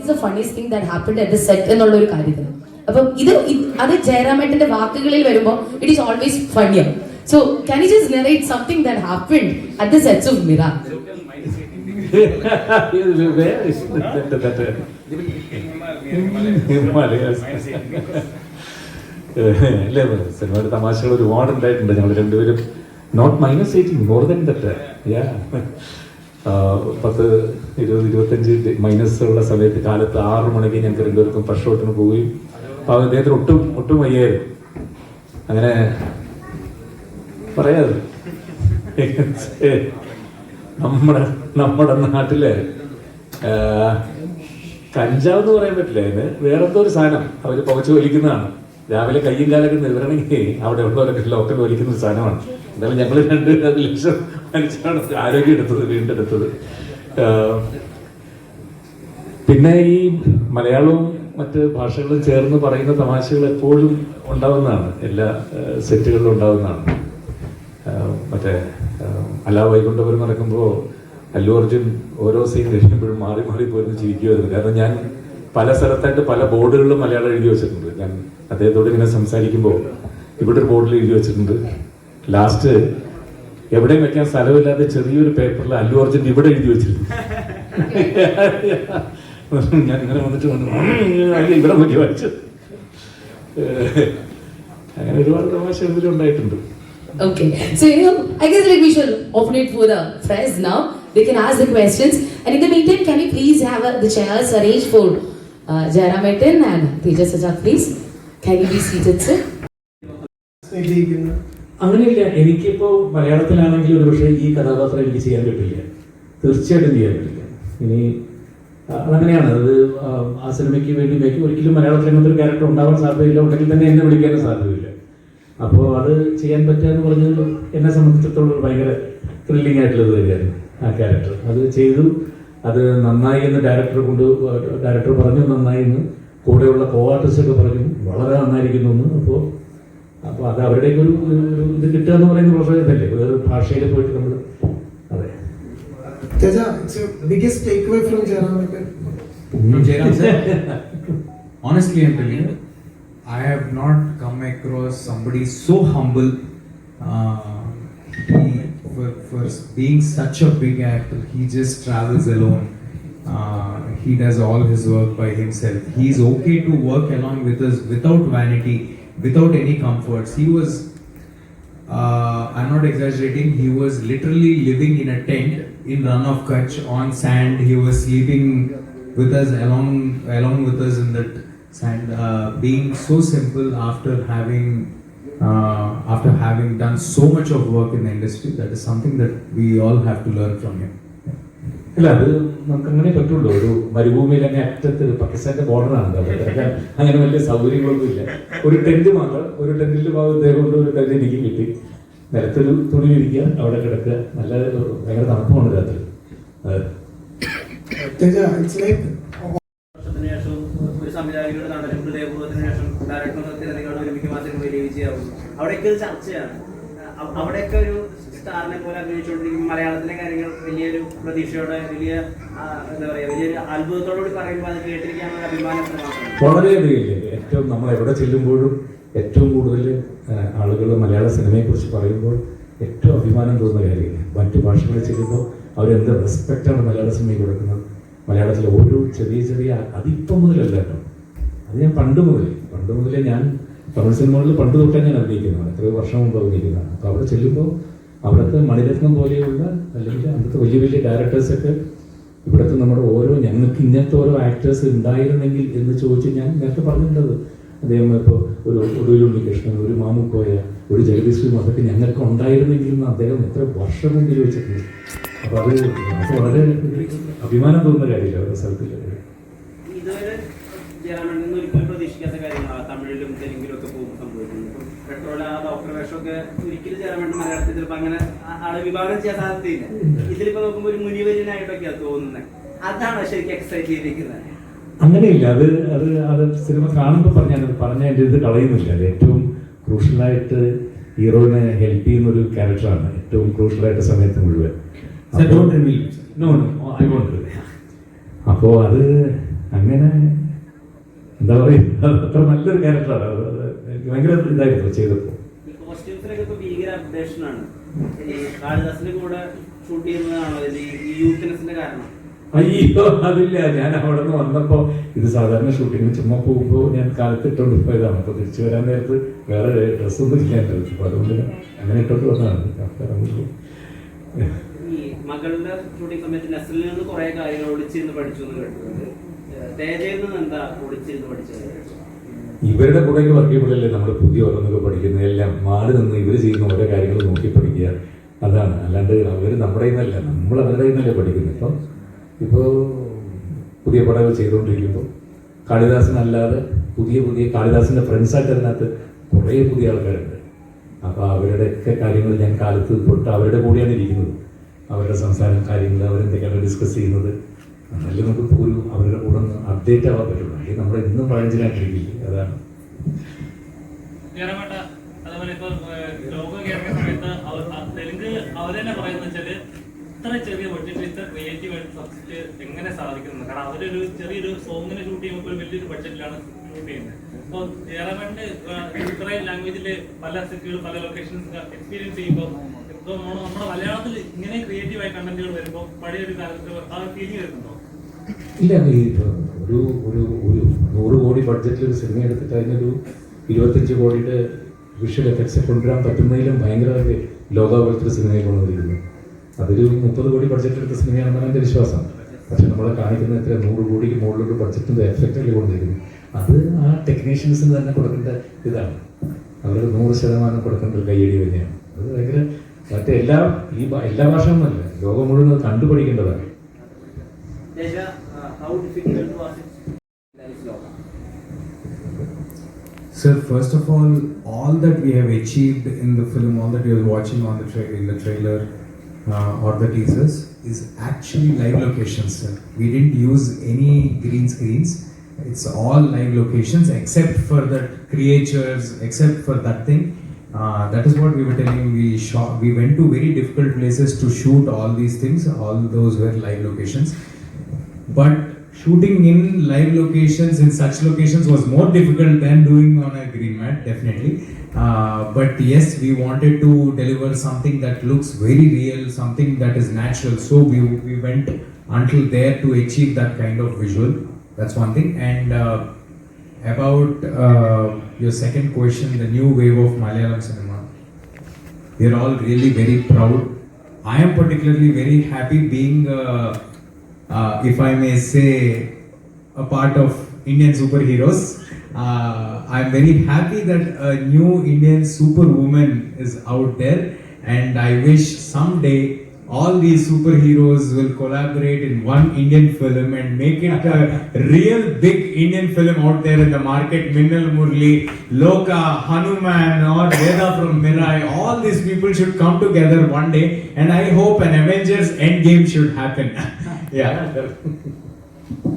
It's a funniest thing that happened at the set എന്നുള്ള ഒരു കാര്യത്തിൽ അപ്പം ഇത് അത് ജയറാമേട്ടന്റെ വാക്കുകളിൽ വരുമ്പോൾ it is always funnier so can you just narrate something that happened at the sets of മിറ അല്ലേ സിനിമയുടെ തമാശകൾ ഒരുപാട് ഉണ്ടായിട്ടുണ്ട് ഞങ്ങൾ രണ്ടുപേരും not minus eighteen more than that yeah പത്ത് ഇരുപത് ഇരുപത്തഞ്ച് മൈനസ് ഉള്ള സമയത്ത് കാലത്ത് ആറ് മണിക്ക് ഞാൻ രണ്ടുപേർക്കും ഫസ്റ്റ് ഷോട്ടിന് പോവുകയും. അപ്പോൾ അദ്ദേഹത്തിന് ഒട്ടും ഒട്ടും വയ്യായിരുന്നു. അങ്ങനെ പറയാതെ നമ്മുടെ നമ്മുടെ നാട്ടിലെ കഞ്ചാവ് എന്ന് പറയാൻ പറ്റില്ല. അതിന് വേറെന്തോ ഒരു സാധനം അവർ പുകച്ചു വലിക്കുന്നതാണ്. രാവിലെ കയ്യും കാലൊക്കെ നിവരണമെങ്കിൽ അവിടെ ഉള്ളവരൊക്കെ ലോക്കൽ വലിക്കുന്ന സ്ഥാനമാണ് എന്തായാലും ഞങ്ങൾ രണ്ട് ലക്ഷം മനുഷ്യരാണ് ആരോഗ്യം എടുത്തത് വീണ്ടെടുത്തത് പിന്നെ ഈ മലയാളവും മറ്റ് ഭാഷകളും ചേർന്ന് പറയുന്ന തമാശകൾ എപ്പോഴും ഉണ്ടാവുന്നതാണ്. എല്ലാ സെറ്റുകളിലും ഉണ്ടാവുന്നതാണ്. മറ്റേ അല്ല അലാ വൈകുണ്ഠപുരം നടക്കുമ്പോൾ അല്ലു അർജുൻ ഓരോ സീൻ കഴിയുമ്പോഴും മാറി മാറി പോയിരുന്നു ചിരിക്കുമായിരുന്നു കാരണം ഞാൻ പല സ്ഥലത്തായിട്ട് പല ബോർഡുകളിലും മലയാളം എഴുതി വെച്ചിട്ടുണ്ട്. ഞാൻ അദ്ദേഹത്തോട് ഇങ്ങനെ സംസാരിക്കുമ്പോൾ ഇവിടെ ഒരു ബോർഡിൽ എഴുതി വെച്ചിട്ടുണ്ട്. ലാസ്റ്റ് എവിടെയും വെക്കാൻ സ്ഥലമില്ലാതെ ചെറിയൊരു പേപ്പറിൽ അല്ലു അർജുൻ ഇവിടെ എഴുതി വെച്ചിരുന്നു ഞാൻ ഇങ്ങനെ വന്നിട്ട് വന്നു. "ഉം, ഇവിടെ നോക്കി വായിച്ചു അങ്ങനെ ഒരുപാട് തമാശ ഇതിലും ഉണ്ടായിട്ടുണ്ട്. Okay, so you know, I guess like we shall open it for the friends now. They can ask the questions. And in the meantime, can we please have uh, the chairs arranged for Jayarametan and Tejas Sajak, please can be seated അങ്ങനെയില്ല എനിക്കിപ്പോ മലയാളത്തിലാണെങ്കിൽ ഒരു പക്ഷേ ഈ കഥാപാത്രം എനിക്ക് ചെയ്യാൻ പറ്റില്ല. തീർച്ചയായിട്ടും ചെയ്യാൻ പറ്റില്ല. ഇനി അങ്ങനെയാണ്. അത് ആ, സിനിമയ്ക്ക് വേണ്ടി മേക്ക് ഒരിക്കലും മലയാളത്തിൽ അങ്ങനത്തെ ഒരു ക്യാരക്ടർ ഉണ്ടാവാൻ സാധ്യതയില്ല. ഉണ്ടെങ്കിൽ തന്നെ എന്നെ വിളിക്കാനും സാധ്യതയില്ല. അപ്പോൾ അത് ചെയ്യാൻ പറ്റുക എന്ന് പറഞ്ഞത് എന്നെ സംബന്ധിച്ചിടത്തോളം ഭയങ്കര ത്രില്ലിംഗ് ആയിട്ടുള്ളത് കാര്യമായിരുന്നു ആ ക്യാരക്ടർ അത് ചെയ്തു അത് നന്നായി എന്ന് ഡയറക്ടർ കൊണ്ട് ഡയറക്ടർ പറഞ്ഞു നന്നായി എന്ന് കൂടെയുള്ള കോ ആർട്ടിസ്റ്റൊക്കെ പറഞ്ഞു. വളരെ നന്നായിരിക്കുന്നു എന്ന് അപ്പോൾ അപ്പോൾ അത് അവരുടെയൊക്കെ ഒരു ഒരു ഇത് കിട്ടുക എന്ന് പറയുന്ന പ്രശ്നമല്ലേ വേറെ ഭാഷയിൽ പോയിട്ട് നമ്മൾ അതെ. Honestly honestly, I'm telling you, I have not come across somebody so humble. Uh, he, for, for being such a big actor, he just travels alone. Uh, he does all his work by himself. He's okay to work along with us without vanity, without any comforts. He was uh, I'm not exaggerating, he was literally living in a tent in Run of Kutch on sand. He was sleeping with us along along with us in that sand, uh, being so simple after having uh, after having done so much of work in the industry. That is something that we all have to learn from him. അല്ല അത് നമുക്ക് അങ്ങനെ പറ്റുള്ളൂ. ഒരു മരുഭൂമിയിൽ അങ്ങ് അറ്റത്ത് പാകിസ്ഥാന്റെ ബോർഡറാണ് അങ്ങനെ വലിയ സൗകര്യങ്ങളൊന്നും ഇല്ല ഒരു ടെന്റ് മാത്രം ഒരു ടെന്റിന്റെ ഭാഗത്തേ കൊണ്ട് ഒരു ടെന്റ് എനിക്ക് കിട്ടി നിലത്തൊരു തുണി ഇരിക്കുക അവിടെ കിടക്കുക. നല്ല ഭയങ്കര തണുപ്പമാണ് രാത്രി. അവിടെയൊക്കെ ഒരു ചർച്ചയാണ്. അവിടെയൊക്കെ ഒരു സ്റ്റാറിനെ പോലെ അഭിനയിച്ചുകൊണ്ടിരിക്കും മലയാളത്തിലെ കാര്യങ്ങൾ വലിയൊരു പ്രതീക്ഷയോടെ വലിയ എന്താ പറയുക വലിയൊരു അത്ഭുതത്തോടുകൂടി പറയുമ്പോൾ അത് കേട്ടിരിക്കാനുള്ള അഭിമാനം വളരെയധികം? ഏറ്റവും നമ്മൾ എവിടെ ചെല്ലുമ്പോഴും ഏറ്റവും കൂടുതൽ ആളുകൾ മലയാള സിനിമയെക്കുറിച്ച് പറയുമ്പോൾ ഏറ്റവും അഭിമാനം തോന്നുന്ന കാര്യമില്ല? മറ്റു ഭാഷകളിൽ ചെല്ലുമ്പോൾ അവരെന്ത് റെസ്പെക്റ്റാണ് മലയാള സിനിമയ്ക്ക് കൊടുക്കുന്നത്? മലയാളത്തിലെ ഓരോ ചെറിയ ചെറിയ അതിപ്പം മുതലല്ല കേട്ടോ. അത് ഞാൻ പണ്ട് മുതലേ പണ്ട് മുതലേ ഞാൻ തമിഴ് സിനിമകളിൽ പണ്ട് തൊട്ടേ ഞാൻ അഭിനയിക്കുന്നതാണ്. എത്രയോ വർഷം മുമ്പ് അഭിനയിക്കുന്നതാണ്. അപ്പോൾ അവിടെ ചെല്ലുമ്പോൾ അവിടുത്തെ മണിരത്നം പോലെയുള്ള അല്ലെങ്കിൽ അവിടുത്തെ വലിയ വലിയ ഡയറക്ടേഴ്സൊക്കെ ഇവിടുത്തെ നമ്മുടെ ഓരോ ഞങ്ങൾക്ക് ഇങ്ങനത്തെ ഓരോ ആക്ടേഴ്സ് ഉണ്ടായിരുന്നെങ്കിൽ എന്ന് ചോദിച്ച് ഞാൻ നേരത്തെ പറഞ്ഞിട്ടുള്ളത്. അദ്ദേഹം ഇപ്പോൾ ഒരു ഒടുവിൽ ഒരു മാമുക്കോയ ഒരു ജഗദീഷ് അതൊക്കെ ഞങ്ങൾക്ക് ഉണ്ടായിരുന്നെങ്കിൽ എന്ന് അദ്ദേഹം എത്ര വർഷമെങ്കിലും വെച്ചിട്ടുണ്ട് അപ്പോൾ അത് വളരെ അഭിമാനം തോന്നുന്ന കാര്യമില്ല അവരുടെ ഒരിക്കലും പ്രതീക്ഷിക്കാത്ത കാര്യങ്ങളാണ്. തമിഴിലും തെലുങ്കിലും ഒക്കെ പോകുമ്പോൾ സംഭവിക്കുന്നത് ഇപ്പം പെട്രോൾ ആ ഡോക്ടർ വേഷമൊക്കെ ഒരിക്കലും ജയറാമൻ മലയാളത്തിൽ ചിലപ്പോൾ അങ്ങനെ ആളെ വിഭാഗം ചെയ്യാൻ സാധ്യതയില്ല. ഇതിലിപ്പോ നോക്കുമ്പോൾ ഒരു മുനിവര്യനായിട്ടൊക്കെയാണ് തോന്നുന്നത് അതാണ് ശരിക്കും എക്സൈറ്റ് ചെയ്തിരിക്കുന്നത് അങ്ങനെയില്ല. അത് അത് അത് സിനിമ കാണുമ്പോൾ പറഞ്ഞാൽ അത് പറഞ്ഞ എന്റെ ഇത് കളയുന്നില്ല. അത് ഏറ്റവും ക്രൂഷ്യലായിട്ട് ഹീറോയിനെ ഹെൽപ്പ് ചെയ്യുന്ന ഒരു ക്യാരക്ടറാണ്. ഏറ്റവും ക്രൂഷ്യലായിട്ട് സമയത്ത് മുഴുവൻ. നോ നോ ഐ വോണ്ട് അപ്പോൾ അത് അങ്ങനെ എന്താ പറയുക അത് അത്ര നല്ലൊരു ക്യാരക്ടറാണ് അത് എനിക്ക് ഭയങ്കര ഇതായിരുന്നു ചെയ്തപ്പോൾ. അയ്യോ അതില്ല. ഞാൻ അവിടെ നിന്ന് വന്നപ്പോ ഇത് സാധാരണ ഷൂട്ടിങ്ങിന് ചുമ്മാ പോകുമ്പോൾ ഞാൻ കാലത്ത് ഇട്ടോണ്ട് പോയതാണ്. അപ്പൊ തിരിച്ചു വരാൻ നേരത്ത് വേറെ ഡ്രസ്സൊന്നും ഒന്നും ഇല്ലാൻ കഴിച്ചു അപ്പൊ അതുകൊണ്ട് അങ്ങനെ ഇട്ടോണ്ട് വന്നതാണ്. മകളുടെ ഷൂട്ടിംഗ് സമയത്ത് നെസ്ലിൽ നിന്ന് കുറെ കാര്യങ്ങൾ ഒളിച്ചിരുന്ന് പഠിച്ചു എന്ന് കേട്ടിട്ടുണ്ട്. ഇവരുടെ കൂടെ വർക്ക് ചെയ്യുമ്പോഴല്ലേ നമ്മൾ പുതിയ ഓരോന്നൊക്കെ പഠിക്കുന്നത് എല്ലാം മാറി നിന്ന് ഇവർ ചെയ്യുന്ന ഓരോ കാര്യങ്ങൾ നോക്കി പഠിക്കുക. അതാണ്. അല്ലാണ്ട് അവർ നമ്മുടെ നിന്നല്ല നമ്മൾ അവരുടെ നിന്നല്ലേ പഠിക്കുന്നത്. ഇപ്പം ഇപ്പോൾ പുതിയ പടങ്ങൾ ചെയ്തുകൊണ്ടിരിക്കുമ്പോൾ കാളിദാസനല്ലാതെ പുതിയ പുതിയ കാളിദാസിന്റെ ഫ്രണ്ട്സായിട്ട് അതിനകത്ത് കുറേ പുതിയ ആൾക്കാരുണ്ട്. അപ്പോൾ അവരുടെയൊക്കെ കാര്യങ്ങൾ ഞാൻ കാലത്ത് തൊട്ട് അവരുടെ കൂടെയാണ് ഇരിക്കുന്നത്. അവരുടെ സംസാരം കാര്യങ്ങൾ അവരെന്തൊക്കെയാണ് ഡിസ്കസ് ചെയ്യുന്നത്. എന്നാലും നമുക്ക് ഒരു അവരുടെ കൂടെ ഒന്ന് അപ്ഡേറ്റ് ആവാൻ പറ്റുള്ളൂ. അല്ലെങ്കിൽ നമ്മൾ ഇന്നും പഴഞ്ചനായിട്ടിരിക്കില്ലേ അതാണ്. ജയറാമേട്ട അതേപോലെ ഇപ്പൊ ഏഹ്, ലോക കേരള സമയത്ത് അവർ ആ തെലുങ്ക് അവർ തന്നെ പറയുന്നത് ഇത്ര ചെറിയ ക്രിയേറ്റീവ് കാരണം അവരൊരു ചെറിയൊരു ബഡ്ജറ്റിലാണ് ഷൂട്ട് ചെയ്യുന്നത്. അപ്പോൾ പല പല ലൊക്കേഷൻസ് എക്സ്പീരിയൻസ് ഇപ്പോൾ നമ്മുടെ മലയാളത്തിൽ ഇങ്ങനെ ക്രിയേറ്റീവ് കണ്ടന്റുകൾ വരുമ്പോൾ പഴയ ഒരു കാലത്ത് ആ ഫീലിംഗ് വരുന്നുണ്ടോ? ഇല്ല ഒരു ഒരു ഒരു നൂറ് കോടി ബഡ്ജറ്റിൽ ഒരു സിനിമ എടുത്തിട്ട് അതിനൊരു ഇരുപത്തഞ്ച് കോടിയുടെ വിഷ്വൽ എഫക്ട്സ് കൊണ്ടുവരാൻ പറ്റുന്നതിലും ഭയങ്കര ലോകാപോലത്തെ സിനിമയിൽ കൊണ്ടുവന്നിരിക്കുന്നു. അതൊരു മുപ്പത് കോടി ബഡ്ജറ്റ് എടുത്ത സിനിമയാണെന്നാണ് എന്റെ വിശ്വാസം. പക്ഷെ നമ്മളെ കാണിക്കുന്ന എത്ര നൂറ് കോടിക്ക് മുകളിലൊരു ബഡ്ജറ്റിന്റെ എഫക്റ്റ് അല്ലെ കൊണ്ടുവരുന്നു അത് ആ ടെക്നീഷ്യൻസിന് തന്നെ കൊടുക്കേണ്ട ഇതാണ്. അവർ നൂറ് ശതമാനം കൊടുക്കേണ്ട ഒരു കയ്യടി തന്നെയാണ്. അത് ഭയങ്കര മറ്റേ എല്ലാ ഈ എല്ലാ ഭാഷയൊന്നുമല്ല ലോകം മുഴുവൻ കണ്ടുപഠിക്കേണ്ടതാണ്. how difficult was it? Sir, first of all, all that we have achieved in the film, all that you're watching on the in the trailer uh, or the teasers, is actually live locations, sir. We didn't use any green screens. It's all live locations except for the creatures, except for that thing. Uh, that is what we were telling we shot we went to very difficult places to shoot all these things all those were live locations but shooting in live locations in such locations was more difficult than doing on a green mat, definitely. Uh, but yes, we wanted to deliver something that looks very real, something that is natural. So we, we went until there to achieve that kind of visual. That's one thing. And uh, about uh, your second question, the new wave of Malayalam cinema we are all really very proud. I am particularly very happy being, uh, uh, if I may say, a part of Indian superheroes. Uh, I'm very happy that a new Indian superwoman is out there, and I wish someday all these superheroes will collaborate in one Indian film and make it a real big Indian film out there in the market. Minnal Murli, Loka, Hanuman, or Veda from Mirai, all these people should come together one day, and I hope an Avengers Endgame should happen. Yeah,